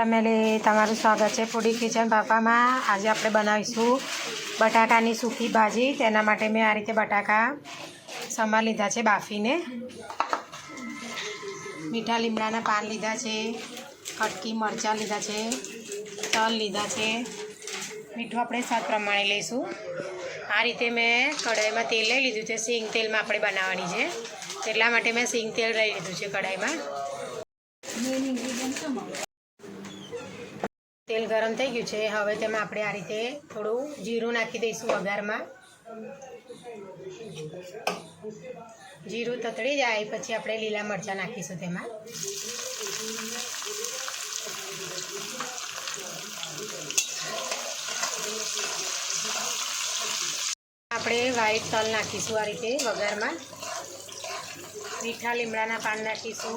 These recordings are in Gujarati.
ફેમિલી, તમારું સ્વાગત છે ફૂડી કિચન પાપામાં. આજે આપણે બનાવીશું બટાકાની સૂકી ભાજી. તેના માટે મેં આ રીતે બટાકા સમા લીધા છે બાફીને. મીઠા લીમડાના પાન લીધા છે, કટકી મરચાં લીધા છે, તલ લીધા છે. મીઠું આપણે સ્વાદ પ્રમાણે લઈશું. આ રીતે મેં કઢાઈમાં તેલ લઈ લીધું છે. સિંગ તેલમાં આપણે બનાવવાની છે. એટલા માટે મેં સિંગ તેલ લઈ લીધું છે કઢાઈમાં. તેલ ગરમ થઈ ગયું છે. હવે તેમાં આપણે આ રીતે થોડું જીરું નાખી દઈશું વઘારમાં. જીરું તતડી જાય, પછી આપણે લીલા મરચાં નાખીશું તેમાં. આપણે વ્હાઈટ તલ નાખીશું આ રીતે વઘારમાં. મીઠા લીમડાના પાન નાખીશું.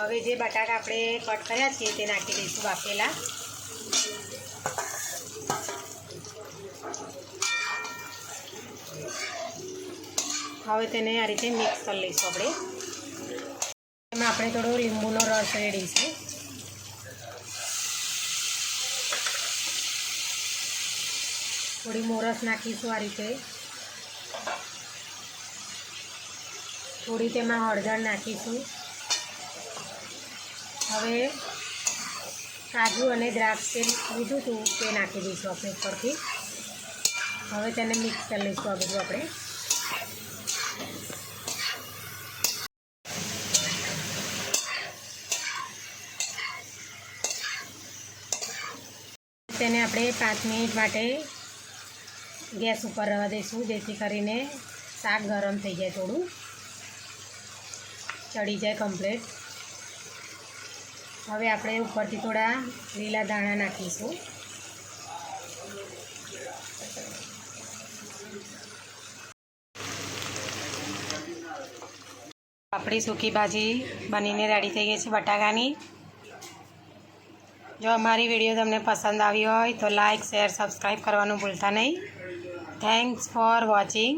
હવે જે બટાકા આપણે કટ કર્યા છીએ તે નાખી દઈશું બાફેલા. હવે તેને આ રીતે મિક્સ કરી લઈશું આપણે. એમાં આપણે થોડો લીંબુનો રસ રેડીશું થોડી મોરસ નાખીશું આ રીતે. થોડી તેમાં હળદર નાખીશું. હવે કાજુ અને દ્રાક્ષ તે લીધું હતું તે નાખી દઈશું આપણે ઉપરથી. હવે તેને મિક્સ કરી લઈશું આ બધું આપણે. તેને આપણે પાંચ મિનિટ માટે ગેસ ઉપર રહેવા દઈશું, જેથી કરીને શાક ગરમ થઈ જાય થોડું. ચડી જાય કમ્પ્લેટ હવે આપણે ઉપરથી થોડા લીલા દાણા નાખીશું. આપણી સૂકી ભાજી બનીને રેડી થઈ ગઈ છે બટાકાની. જો અમારી વીડિયો તમને પસંદ આવી હોય તો લાઇક શેર, સબસ્ક્રાઈબ કરવાનું ભૂલતા નહીં. Thanks for watching